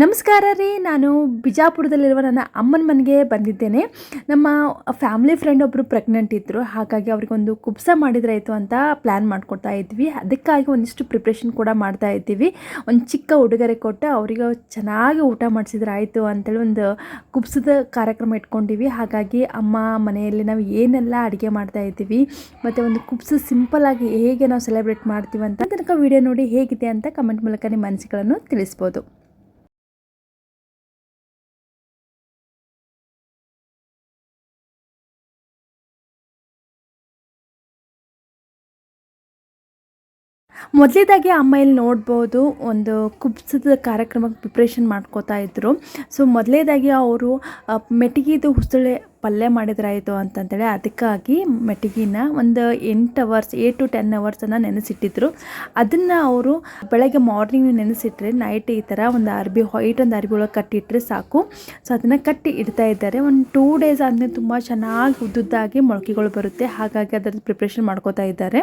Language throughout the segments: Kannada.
ನಮಸ್ಕಾರ ರೀ, ನಾನು ಬಿಜಾಪುರದಲ್ಲಿರುವ ನನ್ನ ಅಮ್ಮನ ಮನೆಗೆ ಬಂದಿದ್ದೇನೆ. ನಮ್ಮ ಫ್ಯಾಮಿಲಿ ಫ್ರೆಂಡ್ ಒಬ್ಬರು ಪ್ರೆಗ್ನೆಂಟ್ ಇದ್ದರು ಹಾಗಾಗಿ ಅವ್ರಿಗೊಂದು ಕುಬ್ಸ ಮಾಡಿದ್ರಾಯಿತು ಅಂತ ಪ್ಲ್ಯಾನ್ ಮಾಡ್ಕೊಡ್ತಾ ಇದ್ವಿ. ಅದಕ್ಕಾಗಿ ಒಂದಿಷ್ಟು ಪ್ರಿಪ್ರೇಷನ್ ಕೂಡ ಮಾಡ್ತಾ ಇದ್ದೀವಿ. ಒಂದು ಚಿಕ್ಕ ಉಡುಗೊರೆ ಕೊಟ್ಟು ಅವರಿಗೆ ಚೆನ್ನಾಗಿ ಊಟ ಮಾಡಿಸಿದ್ರಾಯಿತು ಅಂತೇಳಿ ಒಂದು ಕುಬ್ಸದ ಕಾರ್ಯಕ್ರಮ ಇಟ್ಕೊಂಡಿವಿ. ಹಾಗಾಗಿ ಅಮ್ಮ ಮನೆಯಲ್ಲಿ ನಾವು ಏನೆಲ್ಲ ಅಡುಗೆ ಮಾಡ್ತಾ ಇದ್ದೀವಿ, ಮತ್ತು ಒಂದು ಕುಬ್ಸ ಸಿಂಪಲ್ಲಾಗಿ ಹೇಗೆ ನಾವು ಸೆಲೆಬ್ರೇಟ್ ಮಾಡ್ತೀವಿ ಅಂತ ತನಕ ವಿಡಿಯೋ ನೋಡಿ ಹೇಗಿದೆ ಅಂತ ಕಮೆಂಟ್ ಮೂಲಕ ನಿಮ್ಮ ಮನಸ್ಸುಗಳನ್ನು ತಿಳಿಸ್ಬೋದು. ಮೊದಲೇದಾಗಿ ಅಮ್ಮ ಇಲ್ಲಿ ನೋಡ್ಬೋದು ಒಂದು ಕುಬ್ಸದ ಕಾರ್ಯಕ್ರಮಕ್ಕೆ ಪ್ರಿಪ್ರೇಷನ್ ಮಾಡ್ಕೋತಾ ಇದ್ದರು ಸೊ ಮೊದಲೇದಾಗಿ ಅವರು ಮೆಟಿಗಿದು ಹುಸುಳೆ ಪಲ್ಯ ಮಾಡಿದ್ರಾಯಿತು ಅಂತಂತೇಳಿ ಅದಕ್ಕಾಗಿ ಮೆಟಿಗಿನ ಒಂದು ಎಂಟು ಅವರ್ಸ್ ಏಟ್ ಟು ಟೆನ್ ಅವರ್ಸನ್ನು ನೆನೆಸಿಟ್ಟಿದ್ರು. ಅದನ್ನು ಅವರು ಬೆಳಗ್ಗೆ ಮಾರ್ನಿಂಗ್ ನೆನೆಸಿಟ್ರೆ ನೈಟ್ ಈ ಥರ ಒಂದು ಅರ್ಬಿ ವೈಟ್ ಒಂದು ಅರ್ಬಿ ಒಳಗೆ ಕಟ್ಟಿಟ್ಟರೆ ಸಾಕು. ಸೊ ಅದನ್ನು ಕಟ್ಟಿ ಇಡ್ತಾ ಇದ್ದಾರೆ. ಒಂದು ಟೂ ಡೇಸ್ ಆದಮೇಲೆ ತುಂಬ ಚೆನ್ನಾಗಿ ಉದ್ದುದ್ದಾಗಿ ಮೊಳಕೆಗಳು ಬರುತ್ತೆ. ಹಾಗಾಗಿ ಅದರ ಪ್ರಿಪ್ರೇಷನ್ ಮಾಡ್ಕೋತಾ ಇದ್ದಾರೆ.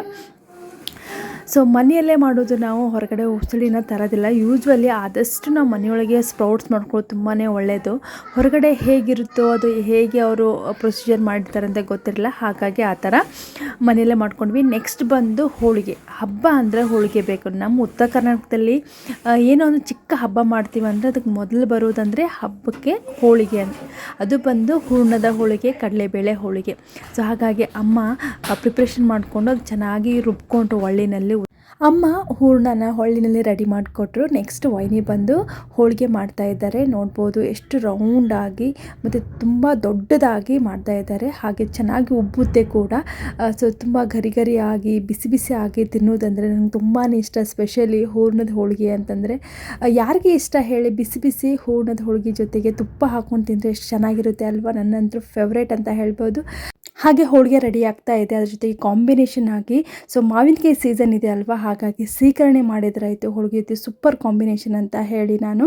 ಸೊ ಮನೆಯಲ್ಲೇ ಮಾಡೋದು ನಾವು ಹೊರಗಡೆ ಉಸಳಿನ ತರೋದಿಲ್ಲ. ಯೂಶ್ವಲಿ ಆದಷ್ಟು ನಾವು ಮನೆಯೊಳಗೆ ಸ್ಪ್ರೌಟ್ಸ್ ಮಾಡ್ಕೊಳ್ಳೋದು ತುಂಬಾ ಒಳ್ಳೆಯದು ಹೊರಗಡೆ ಹೇಗಿರುತ್ತೋ ಅದು ಹೇಗೆ ಅವರು ಪ್ರೊಸೀಜರ್ ಮಾಡಿರ್ತಾರೆ ಅಂತ ಗೊತ್ತಿರಲಿಲ್ಲ ಹಾಗಾಗಿ ಆ ಥರ ಮನೆಯಲ್ಲೇ ಮಾಡ್ಕೊಂಡ್ವಿ. ನೆಕ್ಸ್ಟ್ ಬಂದು ಹೋಳಿಗೆ. ಹಬ್ಬ ಅಂದರೆ ಹೋಳಿಗೆ ಬೇಕು. ನಮ್ಮ ಉತ್ತರ ಕರ್ನಾಟಕದಲ್ಲಿ ಏನೋ ಒಂದು ಚಿಕ್ಕ ಹಬ್ಬ ಮಾಡ್ತೀವಿ ಅಂದರೆ ಅದಕ್ಕೆ ಮೊದಲು ಬರೋದಂದರೆ ಹಬ್ಬಕ್ಕೆ ಹೋಳಿಗೆ ಅಂತ. ಅದು ಬಂದು ಹೂರ್ಣದ ಹೋಳಿಗೆ, ಕಡಲೆಬೇಳೆ ಹೋಳಿಗೆ. ಸೊ ಹಾಗಾಗಿ ಅಮ್ಮ ಪ್ರಿಪ್ರೇಷನ್ ಮಾಡಿಕೊಂಡು ಅದು ಚೆನ್ನಾಗಿ ರುಬ್ಕೊಂಡು ಒಳ್ಳಿನಲ್ಲಿ ಅಮ್ಮ ಹೂರ್ಣನ ಹೊಳ್ಳಿನಲ್ಲಿ ರೆಡಿ ಮಾಡಿಕೊಟ್ರು. ನೆಕ್ಸ್ಟ್ ವೈನಿ ಬಂದು ಹೋಳಿಗೆ ಮಾಡ್ತಾ ಇದ್ದಾರೆ. ನೋಡ್ಬೋದು ಎಷ್ಟು ರೌಂಡಾಗಿ ಮತ್ತು ತುಂಬ ದೊಡ್ಡದಾಗಿ ಮಾಡ್ತಾ ಇದ್ದಾರೆ. ಹಾಗೆ ಚೆನ್ನಾಗಿ ಉಬ್ಬುತ್ತೆ ಕೂಡ. ಸೊ ತುಂಬ ಗರಿ ಗರಿಯಾಗಿ ಬಿಸಿ ಬಿಸಿ ಆಗಿ ತಿನ್ನೋದಂದರೆ ನಂಗೆ ತುಂಬಾ ಇಷ್ಟ ಸ್ಪೆಷಲಿ ಹೂರ್ಣದ ಹೋಳಿಗೆ ಅಂತಂದರೆ. ಯಾರಿಗೆ ಇಷ್ಟ ಹೇಳಿ ಬಿಸಿ ಬಿಸಿ ಹೂರ್ಣದ ಹೋಳಿಗೆ ಜೊತೆಗೆ ತುಪ್ಪ ಹಾಕ್ಕೊಂಡು ತಿಂದರೆ ಎಷ್ಟು ಚೆನ್ನಾಗಿರುತ್ತೆ ಅಲ್ವಾ? ನನ್ನಂತೂ ಫೇವ್ರೇಟ್ ಅಂತ ಹೇಳ್ಬೋದು. ಹಾಗೆ ಹೋಳಿಗೆ ರೆಡಿ ಆಗ್ತಾ ಇದೆ. ಅದ್ರ ಜೊತೆಗೆ ಕಾಂಬಿನೇಷನ್ ಆಗಿ ಸೊ ಮಾವಿನಕಾಯಿ ಸೀಸನ್ ಇದೆ ಅಲ್ವಾ? ಹಾಗಾಗಿ ಸೀಕರಣೆ ಮಾಡಿದ್ರಾಯಿತು ಹೋಳಿಗೆ ಸೂಪರ್ ಕಾಂಬಿನೇಷನ್ ಅಂತ ಹೇಳಿ ನಾನು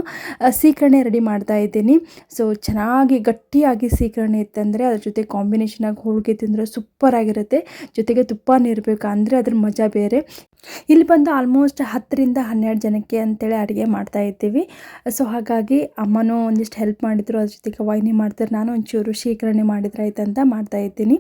ಸೀಕರಣೆ ರೆಡಿ ಮಾಡ್ತಾ ಇದ್ದೀನಿ. ಸೊ ಚೆನ್ನಾಗಿ ಗಟ್ಟಿಯಾಗಿ ಸೀಕರಣೆ ಇತ್ತಂದರೆ ಅದ್ರ ಜೊತೆ ಕಾಂಬಿನೇಷನ್ ಆಗಿ ಹೋಳಿಗೆ ತಿಂದರೆ ಸೂಪರ್ ಆಗಿರುತ್ತೆ. ಜೊತೆಗೆ ತುಪ್ಪ ಇರಬೇಕು ಅಂದರೆ ಅದ್ರ ಮಜಾ ಬೇರೆ. ಇಲ್ಲಿ ಬಂದು ಆಲ್ಮೋಸ್ಟ್ ಹತ್ತರಿಂದ ಹನ್ನೆರಡು ಜನಕ್ಕೆ ಅಂತೇಳಿ ಅಡುಗೆ ಮಾಡ್ತಾ ಇದ್ದೀವಿ. ಸೊ ಹಾಗಾಗಿ ಅಮ್ಮನೂ ಒಂದಿಷ್ಟು ಹೆಲ್ಪ್ ಮಾಡಿದ್ರು. ಅದ್ರ ಜೊತೆಗೆ ವೈನಿ ಮಾಡ್ತಾರೆ. ನಾನು ಒಂಚೂರು ಶೀಕರಣೆ ಮಾಡಿದ್ರಾಯ್ತು ಅಂತ ಮಾಡ್ತಾ ಇದ್ದೀನಿ.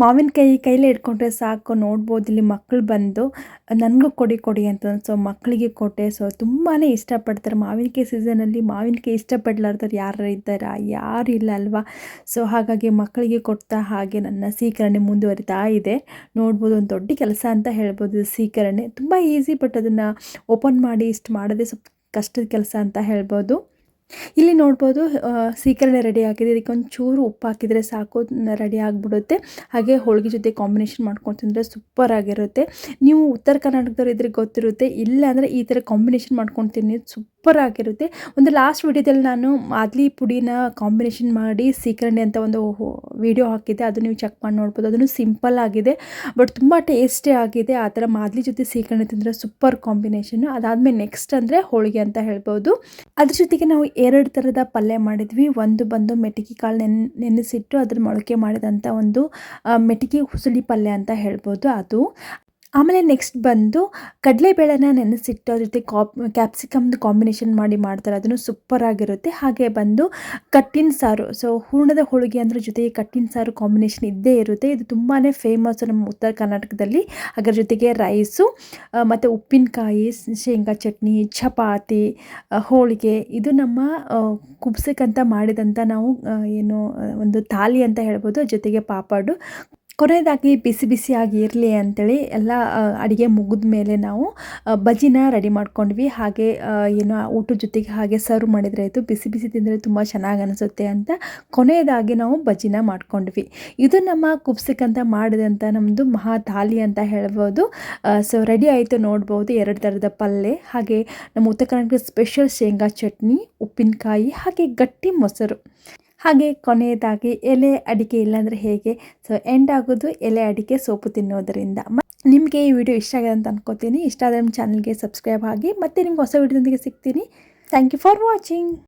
ಮಾವಿನಕಾಯಿ ಕೈಲೇ ಇಟ್ಕೊಂಡ್ರೆ ಸಾಕು, ನೋಡ್ಬೋದು ಇಲ್ಲಿ ಮಕ್ಕಳು ಬಂದು, ನನಗೂ ಕೊಡಿ ಕೊಡಿ ಅಂತ ಸೊ ಮಕ್ಕಳಿಗೆ ಕೊಟ್ಟೆ. ಸೊ ತುಂಬಾ ಇಷ್ಟಪಡ್ತಾರೆ. ಮಾವಿನಕಾಯಿ ಸೀಸನಲ್ಲಿ ಮಾವಿನಕಾಯಿ ಇಷ್ಟಪಡ್ಲಾರ್ದವ್ರು ಯಾರು ಇದ್ದಾರಾ? ಯಾರು ಇಲ್ಲ ಅಲ್ವಾ? ಸೊ ಹಾಗಾಗಿ ಮಕ್ಕಳಿಗೆ ಕೊಡ್ತಾ ಹಾಗೆ ನನ್ನ ಸೀಕರಣೆ ಮುಂದುವರಿತಾ ಇದೆ. ನೋಡ್ಬೋದು ಒಂದು ದೊಡ್ಡ ಕೆಲಸ ಅಂತ ಹೇಳ್ಬೋದು ಸೀಕರಣೆ ತುಂಬ ಈಸಿ ಬಟ್ ಅದನ್ನು ಓಪನ್ ಮಾಡಿ ಇಷ್ಟು ಮಾಡೋದೇ ಸ್ವಲ್ಪ ಕಷ್ಟದ ಕೆಲಸ ಅಂತ ಹೇಳ್ಬೋದು. ಇಲ್ಲಿ ನೋಡ್ಬೋದು ಸೀಕರಣೆ ರೆಡಿ ಆಗಿದೆ. ಇದಕ್ಕೆ ಒಂದು ಚೂರು ಉಪ್ಪು ಹಾಕಿದರೆ ಸಾಕು ರೆಡಿ ಆಗಿಬಿಡುತ್ತೆ. ಹಾಗೆ ಹೋಳಿಗೆ ಜೊತೆ ಕಾಂಬಿನೇಷನ್ ಮಾಡ್ಕೊಂಡು ತಿಂದರೆ ಸೂಪರ್ ಆಗಿರುತ್ತೆ. ನೀವು ಉತ್ತರ ಕರ್ನಾಟಕದವ್ರು ಇದ್ರೆ ಗೊತ್ತಿರುತ್ತೆ, ಇಲ್ಲ ಅಂದರೆ ಈ ಥರ ಕಾಂಬಿನೇಷನ್ ಮಾಡ್ಕೊಂಡು ತಿನ್ನಿ ಸೂಪರ್ ಆಗಿರುತ್ತೆ. ಒಂದು ಲಾಸ್ಟ್ ವಿಡಿಯೋದಲ್ಲಿ ನಾನು ಮಾದಲಿ ಪುಡಿನ ಕಾಂಬಿನೇಷನ್ ಮಾಡಿ ಸೀಕರಣೆ ಅಂತ ಒಂದು ವಿಡಿಯೋ ಹಾಕಿದ್ದೆ. ಅದು ನೀವು ಚೆಕ್ ಮಾಡಿ ನೋಡ್ಬೋದು. ಅದನ್ನು ಸಿಂಪಲ್ ಆಗಿದೆ. ಬಟ್ ತುಂಬ ಟೇಸ್ಟಿ ಆಗಿದೆ. ಆ ಥರ ಮಾದ್ಲಿ ಜೊತೆ ಸೀಕರಣೆ ತಿಂದರೆ ಸೂಪರ್ ಕಾಂಬಿನೇಷನ್ನು ಅದಾದಮೇಲೆ ನೆಕ್ಸ್ಟ್ ಅಂದರೆ ಹೋಳಿಗೆ ಅಂತ ಹೇಳ್ಬೋದು. ಅದ್ರ ಜೊತೆಗೆ ನಾವು ಎರಡು ಥರದ ಪಲ್ಯ ಮಾಡಿದ್ವಿ. ಒಂದು ಬಂದು ಮೆಟಿಗೆ ಕಾಳು ನೆನ್, ನೆನೆಸಿಟ್ಟು ಅದ್ರ ಮೊಳಕೆ ಮಾಡಿದಂಥ ಒಂದು ಮೆಟಿಗೆ ಹುಸುಳಿ ಪಲ್ಯ ಅಂತ ಹೇಳ್ಬೋದು ಅದು. ಆಮೇಲೆ ನೆಕ್ಸ್ಟ್ ಬಂದು ಕಡಲೆಬೇಳೆನ ನೆನೆಸಿಟ್ಟು ಅದ್ರ ಜೊತೆ ಕಾಪ್ ಕ್ಯಾಪ್ಸಿಕಮ್ದು ಕಾಂಬಿನೇಷನ್ ಮಾಡಿ ಮಾಡ್ತಾರೆ. ಅದನ್ನು ಸೂಪರ್ ಆಗಿರುತ್ತೆ. ಹಾಗೆ ಬಂದು ಕಟ್ಟಿನ ಸಾರು ಸೊ ಹೂರ್ಣದ ಹೋಳಿಗೆ ಅಂದ್ರ ಜೊತೆಗೆ ಕಟ್ಟಿನ ಸಾರು ಕಾಂಬಿನೇಷನ್ ಇದ್ದೇ ಇರುತ್ತೆ. ಇದು ತುಂಬಾ ಫೇಮಸ್ ನಮ್ಮ ಉತ್ತರ ಕರ್ನಾಟಕದಲ್ಲಿ. ಅದರ ಜೊತೆಗೆ ರೈಸು ಮತ್ತು ಉಪ್ಪಿನಕಾಯಿ, ಶೇಂಗಾ ಚಟ್ನಿ, ಚಪಾತಿ ಹೋಳಿಗೆ. ಇದು ನಮ್ಮ ಕುಬ್ಸಕ್ಕಂತ ಮಾಡಿದಂಥ ನಾವು ಏನು ಒಂದು ಥಾಲಿ ಅಂತ ಹೇಳ್ಬೋದು. ಜೊತೆಗೆ ಪಾಪಡು. ಕೊನೆಯದಾಗಿ ಬಿಸಿ ಬಿಸಿಯಾಗಿ ಇರಲಿ ಅಂತೇಳಿ ಎಲ್ಲ ಅಡುಗೆ ಮುಗಿದ ಮೇಲೆ ನಾವು ಬಜ್ಜಿನ ರೆಡಿ ಮಾಡ್ಕೊಂಡ್ವಿ. ಹಾಗೆ ಏನು ಊಟದ ಜೊತೆಗೆ ಹಾಗೆ ಸರ್ವ್ ಮಾಡಿದರೆ ಆಯಿತು. ಬಿಸಿ ಬಿಸಿ ತಿಂದರೆ ತುಂಬ ಚೆನ್ನಾಗಿ ಅನಿಸುತ್ತೆ ಅಂತ ಕೊನೆಯದಾಗಿ ನಾವು ಬಜ್ಜಿನ ಮಾಡ್ಕೊಂಡ್ವಿ. ಇದು ನಮ್ಮ ಕುಬ್ಸಕ್ಕಂತ ಮಾಡಿದಂಥ ನಮ್ಮದು ಮಹಾ ಥಾಲಿ ಅಂತ ಹೇಳ್ಬೋದು. ಸೊ ರೆಡಿ ಆಯಿತು ನೋಡ್ಬೋದು ಎರಡು ಥರದ ಪಲ್ಯ ಹಾಗೆ ನಮ್ಮ ಉತ್ತರ ಕರ್ನಾಟಕದ ಸ್ಪೆಷಲ್ ಶೇಂಗಾ ಚಟ್ನಿ, ಉಪ್ಪಿನಕಾಯಿ, ಹಾಗೆ ಗಟ್ಟಿ ಮೊಸರು. ಹಾಗೆ ಕೊನೆಯದಾಗಿ ಎಲೆ ಅಡಿಕೆ ಇಲ್ಲಾಂದರೆ ಹೇಗೆ? ಸೊ ಎಂಡ್ ಆಗೋದು ಎಲೆ ಅಡಿಕೆ ಸೋಪು ತಿನ್ನೋದರಿಂದ. ನಿಮಗೆ ಈ ವಿಡಿಯೋ ಇಷ್ಟ ಆಗಿದೆ ಅಂತ ಅನ್ಕೋತೀನಿ. ಇಷ್ಟ ಆದರೆ ನಮ್ಮ ಚಾನಲ್ಗೆ ಸಬ್ಸ್ಕ್ರೈಬ್ ಆಗಿ ಮತ್ತೆ ನಿಮ್ಗೆ ಹೊಸ ವಿಡಿಯೋದೊಂದಿಗೆ ಸಿಗ್ತೀನಿ. Thank you for watching